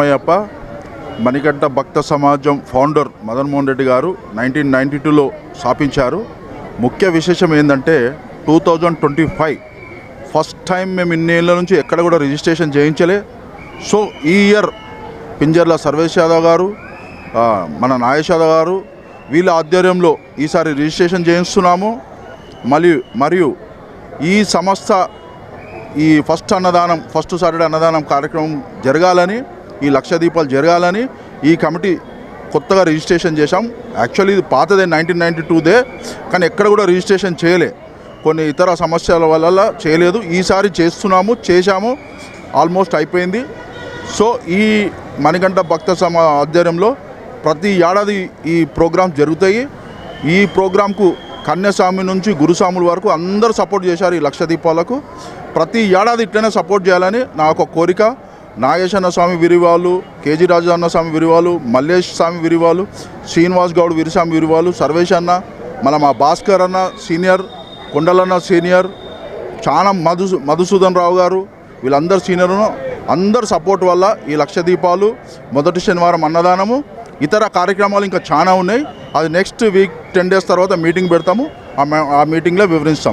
శరణమయ్యప్ప మణిగడ్డ భక్త సమాజం ఫౌండర్ మదన్మోహన్ రెడ్డి గారు నైన్టీన్ నైంటీ టూలో స్థాపించారు. ముఖ్య విశేషం ఏంటంటే two thousand twenty five first time మేము ఇన్నేళ్ళ నుంచి ఎక్కడ కూడా రిజిస్ట్రేషన్ చేయించలే. సో ఈ ఇయర్ పింజర్ల సర్వేష్ యాదవ్ గారు మన నాగేష్ యాదవ్ గారు వీళ్ళ ఆధ్వర్యంలో ఈసారి రిజిస్ట్రేషన్ చేయిస్తున్నాము. మరియు మరియు ఈ సంస్థ ఈ ఫస్ట్ అన్నదానం ఫస్ట్ సాటర్డే అన్నదానం కార్యక్రమం జరగాలని ఈ లక్ష దీపాలు జరగాలని ఈ కమిటీ కొత్తగా రిజిస్ట్రేషన్ చేశాం. యాక్చువల్లీ ఇది పాతదే నైన్టీన్ నైంటీ టూదే కానీ ఎక్కడ కూడా రిజిస్ట్రేషన్ చేయలే. కొన్ని ఇతర సమస్యల వల్ల చేయలేదు. ఈసారి చేస్తున్నాము చేశాము. ఆల్మోస్ట్ అయిపోయింది. సో ఈ మణికంఠ భక్త సమ ఆధ్వర్యంలో ప్రతి ఏడాది ఈ ప్రోగ్రామ్స్ జరుగుతాయి. ఈ ప్రోగ్రాంకు కన్యాస్వామి నుంచి గురుస్వాముల వరకు అందరూ సపోర్ట్ చేశారు ఈ లక్ష దీపాలకు. ప్రతి ఏడాది ఇట్లనే సపోర్ట్ చేయాలని నా ఒక కోరిక. నాగేశన్న స్వామి విరివాలు కేజీ రాజన్న స్వామి విరివాలు మల్లేష్ స్వామి విరివాలు శ్రీనివాస్ గౌడ్ వీరస్వామి విరివాలు సర్వేష్ అన్న మన మా భాస్కర్ అన్న సీనియర్ కొండలన్న సీనియర్ చాలా మధు మధుసూదన్ రావు గారు వీళ్ళందరు సీనియర్ను అందరు సపోర్ట్ వల్ల ఈ లక్ష దీపాలు మొదటి శనివారం అన్నదానము ఇతర కార్యక్రమాలు ఇంకా చాలా ఉన్నాయి. అది నెక్స్ట్ వీక్ టెన్ డేస్ తర్వాత మీటింగ్ పెడతాము. ఆ ఆ మీటింగ్లో వివరిస్తాం.